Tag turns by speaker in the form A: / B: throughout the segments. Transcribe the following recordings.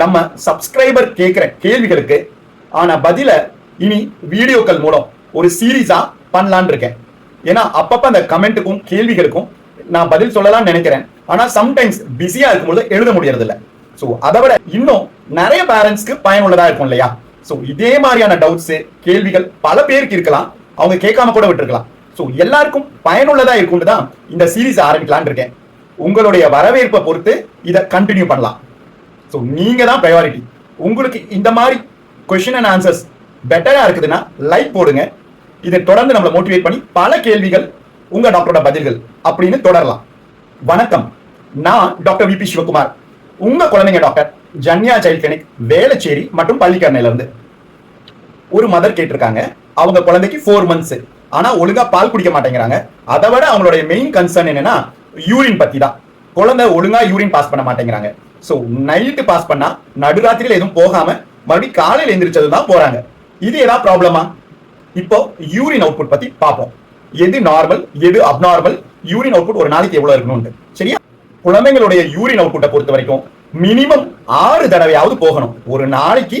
A: நம்ம சப்ஸ்கிரைபர் கேட்குற கேள்விகளுக்கு ஆன பதில இனி வீடியோக்கள் மூலம் ஒரு சீரீஸா பண்ணலான் இருக்கேன். ஏன்னா அப்பப்ப அந்த கமெண்ட்டுக்கும் கேள்விகளுக்கும் நான் பதில் சொல்லலாம்னு நினைக்கிறேன். ஆனா சம்டைம்ஸ் பிஸியா இருக்கும்போது எழுத முடியறது இல்ல ஸோ அதை விட இன்னும் நிறைய பேரண்ட்ஸ்க்கு பயனுள்ளதா இருக்கும் இல்லையா? ஸோ இதே மாதிரியான டவுட்ஸ் கேள்விகள் பல பேருக்கு இருக்கலாம். அவங்க கேட்காம கூட விட்டுருக்கலாம். ஸோ எல்லாருக்கும் பயனுள்ளதா இருக்கும்னு தான் இந்த சீரீஸ் ஆரம்பிக்கலாம்னு இருக்கேன். உங்களுடைய வரவேற்பை பொறுத்து இதை கண்டினியூ பண்ணலாம். ஸோ நீங்கள் தான் ப்ரையாரிட்டி உங்களுக்கு இந்த மாதிரி கொஷின் அண்ட் ஆன்சர்ஸ் பெட்டரா இருக்குதுன்னா லைக் போடுங்க. இதை தொடர்ந்து நம்மளை மோட்டிவேட் பண்ணி பல கேள்விகள் உங்க டாக்டரோட பதில்கள் அப்படின்னு தொடரலாம். வணக்கம். நான் டாக்டர் விபி சிவகுமார். உங்க குழந்தைங்க doctor Janya child clinic Velachery மற்றும் பள்ளிக்கரணையில இருந்து ஒரு மதர் கேட்டிருக்காங்க. அவங்க குழந்தைக்கு ஃபோர் மந்த்ஸ் ஆனா ஒழுங்கா பால் குடிக்க மாட்டேங்கிறாங்க. அதை விட அவங்களுடைய மெயின் கன்சர்ன் என்னன்னா யூரின் பற்றி தான் குழந்தை ஒழுங்கா யூரின் பாஸ் பண்ண மாட்டேங்கிறாங்க. ஸோ நைட்டு பாஸ் பண்ணா நடுராத்திரியில் எதுவும் போகாம மறுபடியும் காலையில் எந்திரிச்சது தான் போறாங்க. இது ஏதாவது ப்ராப்ளமா இப்போ யூரின் அவுட்புட் பத்தி பார்ப்போம். எது நார்மல் எது அப்நார்மல் யூரின் அவுட்புட் ஒரு நாளைக்கு எவ்வளவு இருக்கணும்னு சரியா? குழந்தைங்களுடைய யூரின் அவுட்புட்டை பொறுத்த வரைக்கும் மினிமம் ஆறு தடவையாவது போகணும். ஒரு நாளைக்கு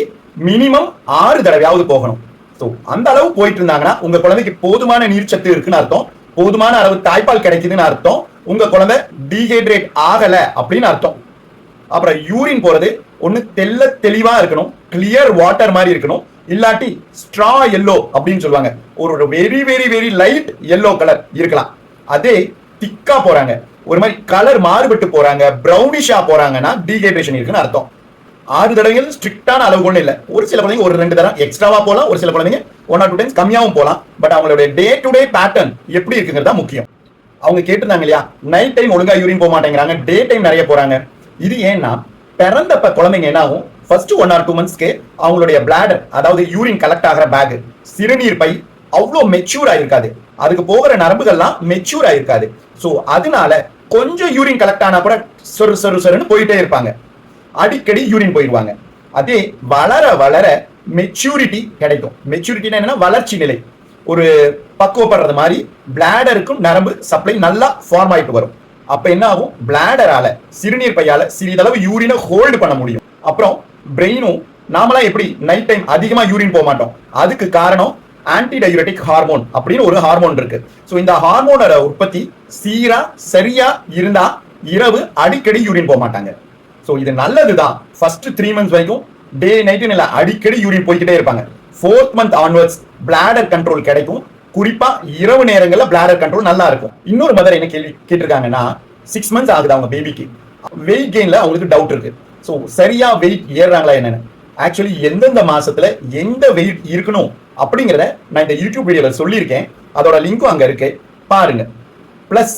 A: மினிமம் ஆறு தடவையாவது போகணும். ஸோ அந்த அளவு போயிட்டு இருந்தாங்கன்னா உங்க குழந்தைக்கு போதுமான நீர்ச்சத்து இருக்குன்னு அர்த்தம். போதுமான அளவு தாய்ப்பால் கிடைக்குதுன்னு அர்த்தம். உங்க குழந்தை டீஹைட்ரேட் ஆகல அப்படின்னு அர்த்தம். அப்புறம் யூரின் போறது. ஒண்ணு தெல்ல தெளிவா இருக்கணும். கிளியர் வாட்டர் மாதிரி இருக்கணும். இல்லாட்டி ஸ்ட்ரா எல்லோ அப்படின்னு சொல்லுவாங்க. ஒரு very very very light yellow colour இருக்கலாம். அதே திக்கா போறாங்க. ஒரு மாதிரி கலர் மாறுபட்டு போறாங்க. ப்ரௌனிஷா போறாங்கன்னா டீஹைட்ரேஷன் இருக்குன்னு அர்த்தம். ஆறு தடவைகள் ஸ்ட்ரிக்டான ஒன்றும் இல்லை. ஒரு சில குழந்தைங்க ஒரு ரெண்டு தடவை எக்ஸ்ட்ராவா போகலாம். ஒரு சில குழந்தைங்க ஒன் ஆர் டூ டைம்ஸ் கம்மியாகவும் போகலாம். பட் அவங்களுடைய டே டு டே பேட்டர்ன் எப்படி இருக்குங்கிறது தான் முக்கியம். அவங்க கேட்டிருந்தாங்க இல்லையா? நைட் டைம் ஒழுங்கா யூரின் போக மாட்டேங்கிறாங்க. டே டைம் நிறைய போறாங்க. இது ஏன்னா பிறந்தப்ப குழந்தைங்க என்ன ஆகும் ஃபர்ஸ்ட் ஒன் ஆர் டூ மந்த்ஸ்க்கு அவங்களுடைய பிளாடர் அதாவது யூரின் கலெக்ட் ஆகிற பேக் சிறுநீர் பை அவ்வளோ மெச்சூர் ஆயிருக்காது. அதுக்கு போகிற நரம்புகள்லாம் மெச்சூர் ஆயிருக்காது. ஸோ அதனால கொஞ்சம் யூரின் கலெக்ட் ஆனா கூட சொரு சொரு சொருன்னு போயிட்டே இருப்பாங்க. அடிக்கடி யூரின் போயிடுவாங்க. அதே வளர வளர மெச்சூரிட்டி கிடைக்கும். மெச்சூரிட்டினா என்னன்னா வளர்ச்சி நிலை. ஒரு பக்குவப்படுறது மாதிரி பிளாடருக்கும் நரம்பு சப்ளை நல்லா ஃபார்ம் ஆயிட்டு வரும். அப்ப என்ன ஆகும்? பிளாடரால சிறுநீர் பையால சிறிதளவு யூரினை ஹோல்டு பண்ண முடியும். அப்புறம் பிரெயினும் நாமலாம் எப்படி நைட் டைம் அதிகமா யூரின் போக மாட்டோம். அதுக்கு காரணம் ஆன்டி டயூரட்டிக் ஹார்மோன் அப்படின்னு ஒரு ஹார்மோன் இருக்கு. ஸோ இந்த ஹார்மோனோட உற்பத்தி சீரா சரியா இருந்தா இரவு அடிக்கடி யூரின் போக மாட்டாங்க. ஸோ இது நல்லதுதான். ஃபர்ஸ்ட் த்ரீ மந்த்ஸ் வரைக்கும் டே நைட்டு இல்லை அடிக்கடி யூரின் போய்கிட்டே இருப்பாங்க. Fourth month onwards bladder control கிடைக்கும். குறிப்பா இரவு நேரங்களில் பிளாடர் கண்ட்ரோல் நல்லா இருக்கும் இன்னொரு மதர் என்ன கேள்வி கேட்டிருக்காங்கன்னா சிக்ஸ் மந்த்ஸ் ஆகுது அவங்க பேபிக்கு வெயிட் கெயின்ல அவங்களுக்கு டவுட் இருக்கு. ஸோ சரியா வெயிட் ஏறுறாங்களா என்னன்னு? ஆக்சுவலி எந்தெந்த மாசத்துல எந்த வெயிட் இருக்கணும் அப்படிங்கிறத நான் இந்த யூடியூப் வீடியோவில் சொல்லியிருக்கேன். அதோட லிங்க்கும் அங்கே இருக்கு. பாருங்க. பிளஸ்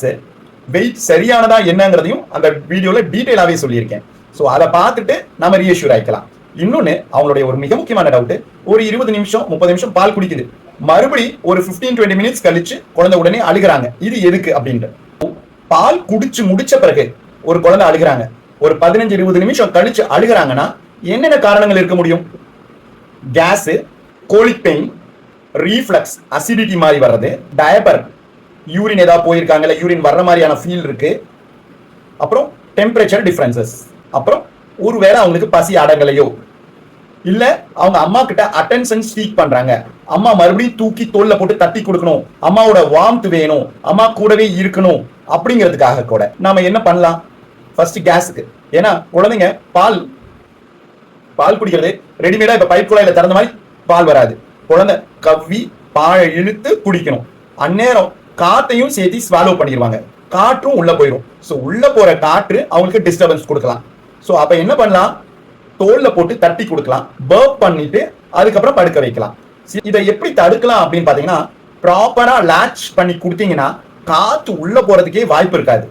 A: வெயிட் சரியானதா என்னங்கிறதையும் அந்த வீடியோவில் டீட்டெயிலாகவே சொல்லியிருக்கேன். ஸோ அதை பார்த்துட்டு நம்ம ரீஅஷ்யூர் ஆயிக்கலாம். இன்னொன்று அவங்களுடைய ஒரு மிக முக்கியமான டவுட் ஒரு இருபது நிமிஷம் முப்பது நிமிஷம் பால் குடிக்குது. மறுபடி ஒரு 15 டுவெண்ட்டி மினிட்ஸ் கழிச்சு குழந்தை உடனே அழுகுறாங்க. இது எதுக்கு அப்படின்ட்டு. பால் குடிச்சு முடிச்ச பிறகு ஒரு குழந்தை அழுகுறாங்க. ஒரு பதினஞ்சு இருபது நிமிஷம் கழிச்சு அழுகுறாங்கன்னா என்னென்ன காரணங்கள் இருக்க முடியும்? Gas colic pain reflux acidity மாதிரி வர்றது டயபர் யூரின் ஏதாவது போயிருக்காங்கல்ல யூரின் வர்ற மாதிரியான ஃபீல் இருக்கு. அப்புறம் டெம்பரேச்சர் டிஃப்ரென்சஸ் அப்புறம் ஒருவேளை அவங்களுக்கு பசி அடங்கலையோ இல்ல அவங்க அம்மா கிட்ட அட்டென்ஷன் ஸ்பீக் பண்றாங்க. அம்மா மறுபடியும் தூக்கி தோல்ல போட்டு தட்டி கொடுக்கணும். அம்மாவோட வார்ம்த் வேணும். அம்மா கூடவே இருக்கணும். அப்படிங்கிறதுக்காக கூட நாம என்ன பண்ணலாம்? ஃபர்ஸ்ட் கேஸுக்கு ஏன்னா குழந்தைங்க பால் பால் குடிக்கிறது ரெடிமேடா இப்ப பைப் குழாயில திறந்த மாதிரி பால் வராது. குழந்தை கவ்வி பாழை இழுத்து குடிக்கணும். அந்நேரம் காத்தையும் சேர்த்து ஸ்வாலோ பண்ணிடுவாங்க. காற்றும் உள்ள போயிடும். ஸோ உள்ள போற காற்று அவங்களுக்கு டிஸ்டர்பன்ஸ் கொடுக்கலாம். ஸோ அப்ப என்ன பண்ணலாம்? தோல்ல போட்டு தட்டி கொடுக்கலாம் பர்ப் பண்ணிட்டு அதுக்கப்புறம் படுக்க வைக்கலாம். இதை எப்படி தடுக்கலாம் அப்படின்னு பாத்தீங்கன்னா ப்ராப்பரா லேட்ச் பண்ணி கொடுத்தீங்கன்னா காத்து உள்ள போறதுக்கே வாய்ப்பு இருக்காது.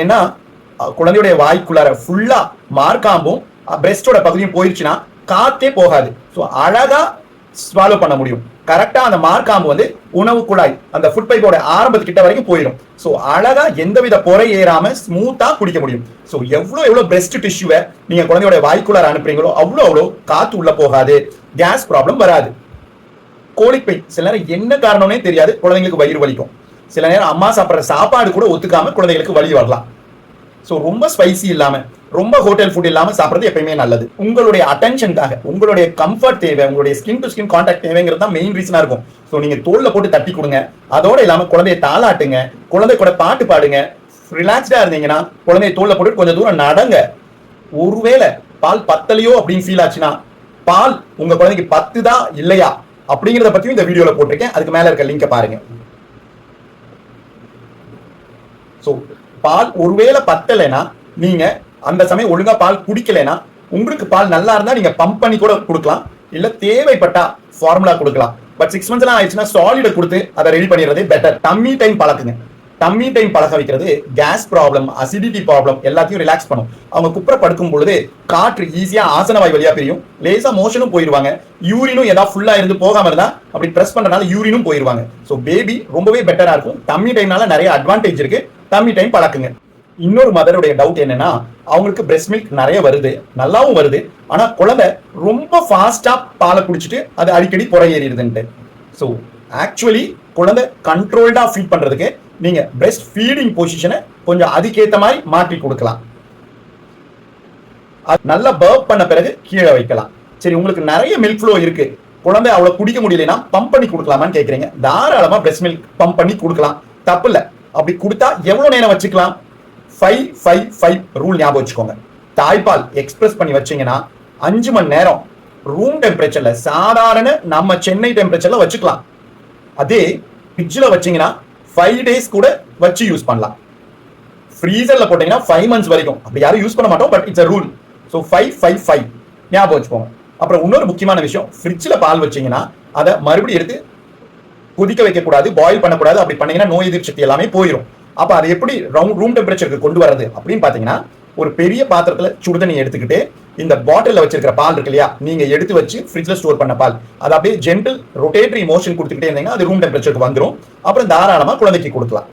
A: ஏன்னா குழந்தையுடைய வாய்க்குள்ளார ஃபுல்லா மார்க்காம்பும் பிரெஸ்டோட பகுதியும் போயிருச்சுன்னா காத்தே போகாது. ஸோ அழகா ஸ்வாலோ பண்ண முடியும். கரெக்டா அந்த மார்க்காம்பு வந்து உணவு குழாய் அந்த ஃபுட் பைப்போட ஆரம்பத்துக்கிட்ட வரைக்கும் போயிடும். ஸோ அழகா எந்தவித பொறை ஏறாம ஸ்மூத்தா குடிக்க முடியும். ஸோ எவ்வளோ எவ்வளோ பெஸ்ட் டிஷ்யூவை நீங்க குழந்தையோட வாய்க்குள்ளார அனுப்புறீங்களோ அவ்வளோ அவ்வளோ காத்து உள்ள போகாது. கேஸ் ப்ராப்ளம் வராது. கோழிப்பை சில நேரம் என்ன காரணம்னே தெரியாது குழந்தைங்களுக்கு வயிறு வலிக்கும். சில நேரம் அம்மா சாப்பிட்ற சாப்பாடு கூட ஒத்துக்காம குழந்தைங்களுக்கு வலி வரலாம். ஸோ ரொம்ப ஸ்பைசி இல்லாமல் ரொம்ப ஹோட்டல் ஃபுட் இல்லாமல் சாப்பிடுறது எப்பயுமே நல்லது. உங்களுடைய அட்டென்ஷனுக்காக உங்களுடைய கம்ஃபர்ட் தேவை உங்களுடைய ஸ்கின் டு ஸ்கின் கான்டாக்ட் தேவைங்கிறது தான் மெயின் ரீசனாக இருக்கும். ஸோ நீங்கள் தோலில் போட்டு தட்டி கொடுங்க. அதோட இல்லாமல் குழந்தைய தாளாட்டுங்க. குழந்தை கூட பாட்டு பாடுங்க. ரிலாக்ஸ்டாக இருந்தீங்கன்னா குழந்தைய தோலில் போட்டு கொஞ்சம் தூரம் நடங்க. ஒருவேளை பால் பத்தலையோ அப்படின்னு ஃபீல் ஆச்சுன்னா பால் உங்கள் குழந்தைக்கு பத்துதா இல்லையா அப்படிங்கிறத பற்றியும் இந்த வீடியோவில் போட்டிருக்கேன். அதுக்கு மேலே இருக்க லிங்கை பாருங்க. ஸோ பால் ஒருவேளை பத்தலைன்னா நீங்கள் அந்த சமயம் ஒழுங்கா பால் குடிக்கலைன்னா உங்களுக்கு பால் நல்லா இருந்தா நீங்க பம்ப் பண்ணி கூட கொடுக்கலாம். இல்ல தேவைப்பட்டா ஃபார்முலா கொடுக்கலாம். பட் சிக்ஸ் மந்த்ஸ் எல்லாம் ஆயிடுச்சுன்னா சாலிட கொடுத்து அதை ரெடி பண்ணிடுறது பெட்டர் டம்மி டைம் பழக்குங்க. டம்மி டைம் பழக வைக்கிறது கேஸ் ப்ராப்ளம் அசிடிட்டி ப்ராப்ளம் எல்லாத்தையும் ரிலாக்ஸ் பண்ணும். அவங்க குப்புற படுக்கும் பொழுது காற்று ஈஸியா ஆசனவாய் வழியா பிரியும். லேசா மோஷனும் போயிருவாங்க. யூரினும் ஏதாவது ஃபுல்லா இருந்து போகாம இருந்தா அப்படி ப்ரெஸ் பண்றதுனால யூரினும் போயிருவாங்க. ஸோ பேபி ரொம்பவே பெட்டரா இருக்கும். டம்மி டைம்னால நிறைய அட்வான்டேஜ் இருக்கு. டம்மி டைம் பழக்குங்க. இன்னொரு மதருடைய டவுட் என்னன்னா அவங்களுக்கு பிரெஸ்ட் மில்க் நிறைய வருது. நல்லாவும் வருது. ஆனா குழந்தை ரொம்ப ஃபாஸ்டா பாலை குடிச்சிட்டு அது அடிக்கடி புறையேறிடுதுன்ட்டு. ஸோ ஆக்சுவலி குழந்தை கண்ட்ரோல்டா ஃபீட் பண்றதுக்கு நீங்க பிரெஸ்ட் ஃபீடிங் பொசிஷனை கொஞ்சம் அதுக்கேத்த மாதிரி மாற்றி கொடுக்கலாம். அது நல்லா பர்ப் பண்ண பிறகு கீழே வைக்கலாம். சரி உங்களுக்கு நிறைய மில்க் ஃப்ளோ இருக்கு. குழந்தை அவ்வளவு குடிக்க முடியலனா பம்ப் பண்ணி கொடுக்கலாமான்னு கேக்குறீங்க. தாராளமா பிரெஸ்ட் மில்க் பம்ப் பண்ணி கொடுக்கலாம். தப்பு இல்லை. அப்படி கொடுத்தா எவ்வளவு நேரம் வச்சுக்கலாம்? ஃபைவ் ஃபைவ் ஃபைவ் ரூல் ஞாபகம் வச்சுக்கோங்க. தாய்ப்பால் எக்ஸ்பிரஸ் பண்ணி வச்சீங்கன்னா அஞ்சு மணி நேரம் ரூம் டெம்பரேச்சர்ல சாதாரண நம்ம சென்னை டெம்பரேச்சர்ல வச்சுக்கலாம். அதே ஃப்ரிட்ஜில் வச்சீங்கன்னா ஃபைவ் டேஸ் கூட வச்சு யூஸ் பண்ணலாம். ஃப்ரீசர்ல போட்டீங்கன்னா ஃபைவ் மந்த்ஸ் வரைக்கும். அப்படி யாரும் யூஸ் பண்ண மாட்டோம் but it's a rule so five five five ஞாபகம் வச்சுக்கோங்க. அப்புறம் இன்னொரு முக்கியமான விஷயம் ஃப்ரிட்ஜில் பால் வச்சீங்கன்னா அதை மறுபடியும் எடுத்து கொதிக்க வைக்கக்கூடாது பாயில் பண்ணக்கூடாது. அப்படி பண்ணீங்கன்னா நோய் எதிர்ப்பு சக்தி எல்லாமே போயிடும் அப்போ அதை எப்படி ரவுண்ட் ரூம் டெம்பரேச்சருக்கு கொண்டு வரது அப்படின்னு பார்த்தீங்கன்னா ஒரு பெரிய பாத்திரத்தில் சுடுதண்ணி எடுத்துக்கிட்டு இந்த பாட்டிலில் வச்சிருக்கிற பால் இருக்கு இல்லையா நீங்க எடுத்து வச்சு ஃப்ரிட்ஜில் ஸ்டோர் பண்ண பால். அது அப்படியே ஜென்டில் ரொட்டேட்டரி மோஷன் கொடுத்துக்கிட்டே இருந்தீங்கன்னா அது ரூம் டெம்பரேச்சருக்கு வந்துடும் அப்புறம் தாராளமா குழந்தைக்கு கொடுக்கலாம்.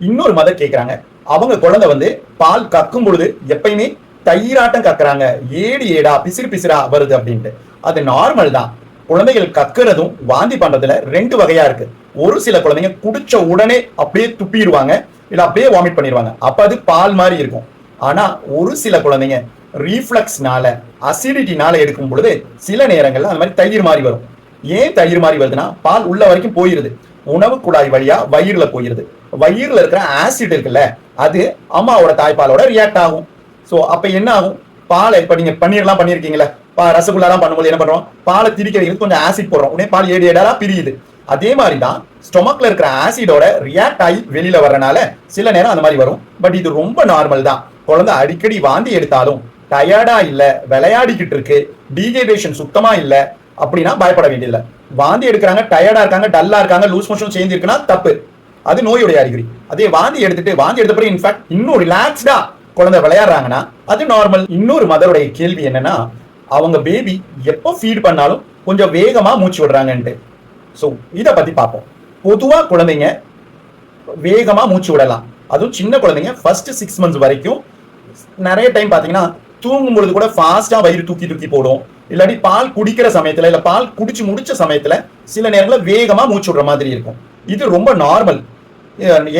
A: இன்னொரு மதர் கேட்குறாங்க அவங்க குழந்தை வந்து பால் கக்கும் பொழுது எப்பயுமே தயிராட்டம் கக்குறாங்க. ஏடி ஏடா பிசிறு பிசிறா வருது அப்படின்ட்டு. அது நார்மல் தான். குழந்தைகள் கக்குறதும் வாந்தி பண்றதுல ரெண்டு வகையா இருக்கு. ஒரு சில குழந்தைங்க குடிச்ச உடனே அப்படியே துப்பிடுவாங்க. இல்லை அப்படியே வாமிட் பண்ணிடுவாங்க. அப்போ அது பால் மாதிரி இருக்கும். ஆனால் ஒரு சில குழந்தைங்க ரீஃப்ளக்ஸ்னால அசிடிட்டினால எடுக்கும் பொழுது சில நேரங்களில் அந்த மாதிரி தயிர் மாதிரி வரும். ஏன் தயிர் மாதிரி வருதுன்னா பால் உள்ள வரைக்கும் போயிருது. உணவு குழாய் வழியா வயிறுல போயிருது. வயிறுல இருக்கிற ஆசிட் இருக்குல்ல அது அம்மாவோட தாய்ப்பாலோட ரியாக்ட் ஆகும். ஸோ அப்போ என்ன ஆகும் பாலை இப்போ நீங்கள் பன்னீர்லாம் பண்ணிருக்கீங்களா பா ரசகுல்லாலாம் பண்ணும்போது என்ன பண்ணுறோம் பாலை திரிக்க வைக்கிறது கொஞ்சம் ஆசிட் போடுறோம். உடனே பால் ஏடு ஏடாலாம் பிரியுது. அதே மாதிரி தான் ஸ்டொமக்ல இருக்கிற ஆசிடோட ரியாக்ட் ஆகி வெளியில வர்றனால சில நேரம் அந்த மாதிரி வரும். பட் இது ரொம்ப நார்மல் தான். குழந்தை அடிக்கடி வாந்தி எடுத்தாலும் டயர்டா இல்ல விளையாடிக்கிட்டு இருக்கு டீஹைட்ரேஷன் சுத்தமா இல்ல அப்படின்னா பயப்பட வேண்டியதில்லை. வாந்தி எடுக்கிறாங்க டயர்டா இருக்காங்க டல்லா இருக்காங்க லூஸ் மோஷன் சேர்ந்து இருக்குன்னா தப்பு. அது நோயுடைய அறிகுறி. அதே வாந்தி எடுத்துட்டு வாந்தி எடுத்த பிறகு இன்ஃபேக்ட் இன்னும் ரிலாக்ஸ்டா குழந்தை விளையாடுறாங்கன்னா அது நார்மல் இன்னொரு மதருடைய கேள்வி என்னன்னா அவங்க பேபி எப்போ ஃபீட் பண்ணாலும் கொஞ்சம் வேகமா மூச்சு விடுறாங்கன்ட்டு. ஸோ இதை பத்தி பார்ப்போம். பொதுவா குழந்தைங்க வேகமா மூச்சு விடலாம். அதுவும் சின்ன குழந்தைங்க ஃபர்ஸ்ட் சிக்ஸ் மந்த்ஸ் வரைக்கும் நிறைய டைம் பாத்தீங்கன்னா தூங்கும் பொழுது கூட ஃபாஸ்ட்டாக வயிறு தூக்கி தூக்கி போடும். இல்லாட்டி பால் குடிக்கிற சமயத்துல இல்ல பால் குடிச்சு முடிச்ச சமயத்துல சில நேரங்களில் வேகமா மூச்சு விடுற மாதிரி இருக்கும். இது ரொம்ப நார்மல்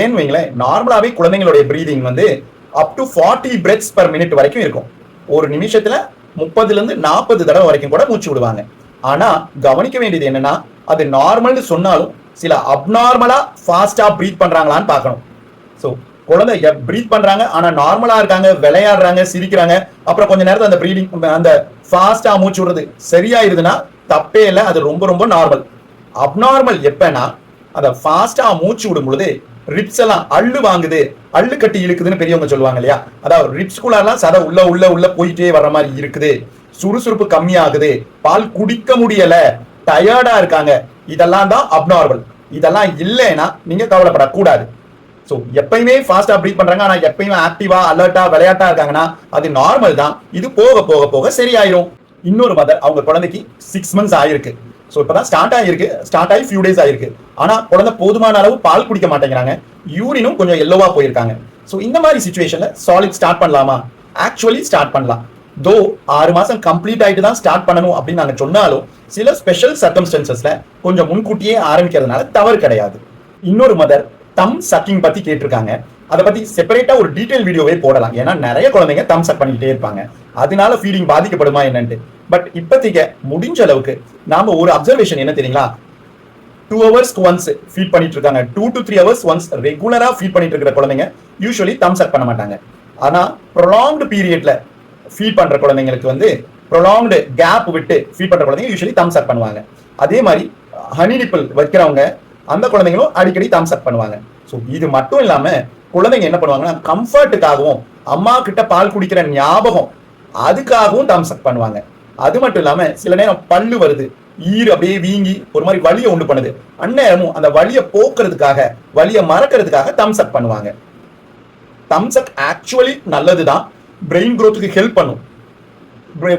A: ஏன்னு வைங்களேன் நார்மலாவே குழந்தைங்களுடைய ப்ரீதிங் வந்து up to forty breaths per minute வரைக்கும் இருக்கும். ஒரு நிமிஷத்துல முப்பதுல இருந்து நாற்பது தடவை வரைக்கும் கூட மூச்சு விடுவாங்க. ஆனா கவனிக்க வேண்டியது என்னன்னா அது நார்மல்னு சொன்னாலும் சில அப்நார்மலா ஃபாஸ்டா ப்ரீத் பண்றாங்களான்னு பார்க்கணும். ஸோ குழந்தை ப்ரீத் பண்றாங்க ஆனா நார்மலா இருக்காங்க விளையாடுறாங்க சிரிக்கிறாங்க அப்புறம் கொஞ்ச நேரத்தில் அந்த ப்ரீடிங் அந்த ஃபாஸ்டா மூச்சு விடுறது சரியாயிருதுன்னா தப்பே இல்லை அது ரொம்ப ரொம்ப நார்மல் அப்நார்மல் எப்பன்னா அந்த ஃபாஸ்டா மூச்சு விடும் பொழுது ரிப்ஸ் எல்லாம் அள்ளு வாங்குது அள்ளு கட்டி இழுக்குதுன்னு பெரியவங்க சொல்லுவாங்க இல்லையா? அதாவது ரிப்ஸ்குள்ளெல்லாம் சதை உள்ள உள்ள உள்ள போயிட்டே வர மாதிரி இருக்குது சுறுசுறுப்பு கம்மியாகுது பால் குடிக்க முடியல டயர்டா இருக்காங்க. இதெல்லாம் தான் அப்நார்மல் இதெல்லாம் இல்லைன்னா நீங்க கவலைப்படக்கூடாது. ஸோ எப்பயுமே ஃபாஸ்டா ப்ரீத் பண்றாங்க. ஆனா எப்பயுமே ஆக்டிவா அலர்ட்டா விளையாட்டா இருக்காங்கன்னா அது நார்மல் தான். இது போக போக போக சரியாயிரும். இன்னொரு மதர் அவங்க குழந்தைக்கு சிக்ஸ் மந்த்ஸ் ஆயிருக்கு. ஸோ இப்பதான் ஸ்டார்ட் ஆகிருக்கு ஸ்டார்ட் ஆகி ஃபியூ டேஸ் ஆயிருக்கு. ஆனா குழந்தை போதுமான அளவு பால் குடிக்க மாட்டேங்கிறாங்க. யூரினும் கொஞ்சம் எல்லோவா போயிருக்காங்க. ஸோ இந்த மாதிரி சுச்சுவேஷன்ல சாலிட் ஸ்டார்ட் பண்ணலாமா? ஆக்சுவலி ஸ்டார்ட் பண்ணலாம். தோ ஆறு மாசம் கம்ப்ளீட் ஆயிட்டு தான் ஸ்டார்ட் பண்ணணும் அப்படின்னு நாங்க சொன்னாலும் சில ஸ்பெஷல் சர்க்கம்ஸ்டன்சஸ்ல கொஞ்சம் முன்கூட்டியே ஆரம்பிக்கிறதுனால தவறு கிடையாது. இன்னொரு மதர் தம் சக்கிங் பத்தி கேட்டிருக்காங்க. அதை பத்தி செப்பரேட்டா ஒரு டீடைல் வீடியோவே போடலாம். ஏன்னா நிறைய குழந்தைங்க தம் சக் பண்ணிக்கிட்டே இருப்பாங்க. அதனால ஃபீடிங் பாதிக்கப்படுமா என்னன்ட்டு. பட் இப்போதைக்கு முடிஞ்ச அளவுக்கு நாம ஒரு அப்சர்வேஷன் என்ன தெரியுங்களா? டூ ஹவர்ஸ்க்கு ஒன்ஸ் ஃபீட் பண்ணிட்டு இருக்காங்க. Two to three hours once ரெகுலரா ஃபீட் பண்ணிட்டு இருக்கிற குழந்தைங்க யூஸ்வலி தம்ஸ் அப் பண்ண மாட்டாங்க. ஆனா ப்ரொலாங்டு பீரியட்ல ஃபீட் பண்ற குழந்தைங்களுக்கு வந்து ப்ரொலாங்டு கேப் விட்டு ஃபீட் பண்ற குழந்தைங்க யூஸ்வலி தம்ஸ் அப் பண்ணுவாங்க. அதே மாதிரி ஹனி நிப்பிள் வைக்கிறவங்க அந்த குழந்தைங்களும் அடிக்கடி தம்ஸ் அப் பண்ணுவாங்க. ஸோ இது மட்டும் இல்லாம குழந்தைங்க என்ன பண்ணுவாங்கன்னா கம்ஃபர்ட்டுக்காகவும் அம்மா கிட்ட பால் குடிக்கிற ஞாபகம் அதுக்காகவும் தம்ஸ் அப் பண்ணுவாங்க. அது மட்டும் இல்லாம சில நேரம் பல்லு வருது ஈர் அப்படியே வீங்கி ஒரு மாதிரி வலியை உண்டு பண்ணுது. அந்நேரமும் அந்த வலியை போக்குறதுக்காக வலியை மறக்கிறதுக்காக தம்ஸ் அப் பண்ணுவாங்க. தம்ஸ் அப் ஆக்சுவலி நல்லதுதான். பிரெயின் க்ரோத்துக்கு ஹெல்ப் பண்ணும்.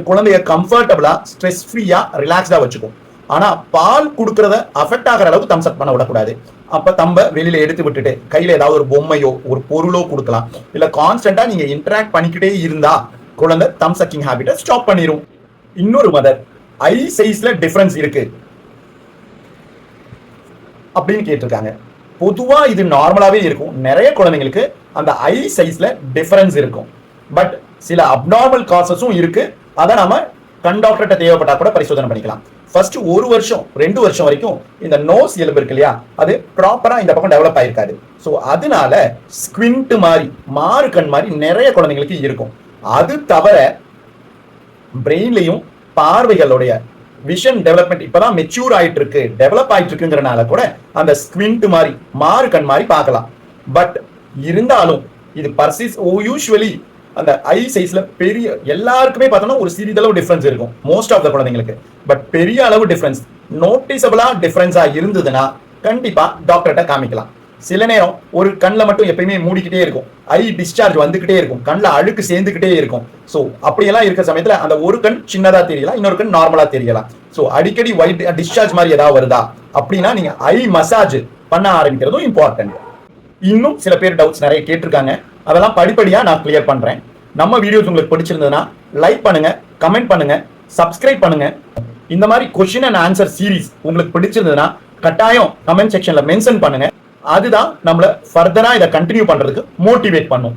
A: குழந்தைய கம்ஃபர்டபுளா ஸ்ட்ரெஸ் ஃப்ரீயா ரிலாக்ஸ்டா வச்சுக்கும். ஆனா பால் கொடுக்கறத அஃபெக்ட் ஆகிற அளவுக்கு தம்ஸ் அப் பண்ண விடக்கூடாது. அப்ப தம்ப வெளியில எடுத்து விட்டுட்டு கையில ஏதாவது ஒரு பொம்மையோ ஒரு பொருளோ கொடுக்கலாம். இல்ல கான்ஸ்டன்டா நீங்க இன்டராக்ட் பண்ணிக்கிட்டே இருந்தா குழந்தை தம் சக்கிங் ஹேபிட்டை ஸ்டாப் பண்ணிடும் இன்னொரு மதர் ஐ சைஸ்ல டிஃபரன்ஸ் இருக்கு. அப்படின்னு கேட்டிருக்காங்க. பொதுவா இது நார்மலாவே இருக்கும். நிறைய குழந்தைங்களுக்கு அந்த ஐ சைஸ்ல டிஃபரன்ஸ் இருக்கும். பட் சில அப்நார்மல் காசஸும் இருக்கு. அதை நம்ம கண் டாக்டர்கிட்ட தேவைப்பட்டா கூட பரிசோதனை பண்ணிக்கலாம். ஃபர்ஸ்ட் ஒரு வருஷம் ரெண்டு வருஷம் வரைக்கும் இந்த நோஸ் எலும்பு இருக்கு இல்லையா? அது ப்ராப்பரா இந்த பக்கம் டெவலப் ஆயிருக்காது. ஸோ அதனால ஸ்குவிண்ட் மாதிரி மாறு கண் மாதிரி நிறைய குழந்தைங்களுக்கு இருக்கும். அது தவிர பிரெயின்லையும் பார்வைகளுடைய விஷன் டெவலப்மெண்ட் இப்பதான் மெச்சூர் ஆயிட்டு இருக்கு டெவலப் ஆயிட்டு இருக்குங்கிறனால கூட அந்த ஸ்குவிண்ட் மாதிரி மாறு கண் மாதிரி பார்க்கலாம். பட் இருந்தாலும் இது பர்சிஸ் யூஸ்வலி அந்த ஐ சைஸ்ல பெரிய எல்லாருக்குமே பார்த்தோம்னா ஒரு சிறிதளவு டிஃபரன்ஸ் இருக்கும். மோஸ்ட் ஆஃப் த குழந்தைங்களுக்கு. பட் பெரிய அளவு டிஃபரன்ஸ் நோட்டிசபிளா டிஃபரன்ஸா இருந்ததுன்னா கண்டிப்பா டாக்டர்கிட்ட காமிக்கலாம். சில நேரம் ஒரு கண்ணில் மட்டும் எப்பயுமே மூடிக்கிட்டே இருக்கும். ஐ டிஸ்சார்ஜ் வந்துக்கிட்டே இருக்கும். கண்ணில் அழுக்கு சேர்ந்துக்கிட்டே இருக்கும். ஸோ அப்படியெல்லாம் இருக்க சமயத்தில் அந்த ஒரு கண் சின்னதாக தெரியலாம் இன்னொரு கண் நார்மலாக தெரியலாம். ஸோ அடிக்கடி ஒயிட் டிஸ்சார்ஜ் மாதிரி ஏதாவது வருதா? அப்படின்னா நீங்கள் ஐ மசாஜ் பண்ண ஆரம்பிக்கிறதும் இம்பார்ட்டன்ட் இன்னும் சில பேர் டவுட்ஸ் நிறைய கேட்டிருக்காங்க. அதெல்லாம் படிப்படியாக நான் கிளியர் பண்ணுறேன் நம்ம வீடியோஸ் உங்களுக்கு பிடிச்சிருந்ததுன்னா லைக் பண்ணுங்கள் கமெண்ட் பண்ணுங்கள் சப்ஸ்கிரைப் பண்ணுங்க. இந்த மாதிரி கொஷின் அண்ட் ஆன்சர் சீரிஸ் உங்களுக்கு பிடிச்சிருந்ததுன்னா கட்டாயம் கமெண்ட் செக்ஷனில் மென்ஷன் பண்ணுங்க. அதுதான் நம்மள ஃபர்தராக இதை கண்டினியூ பண்ணுறதுக்கு மோட்டிவேட் பண்ணும்.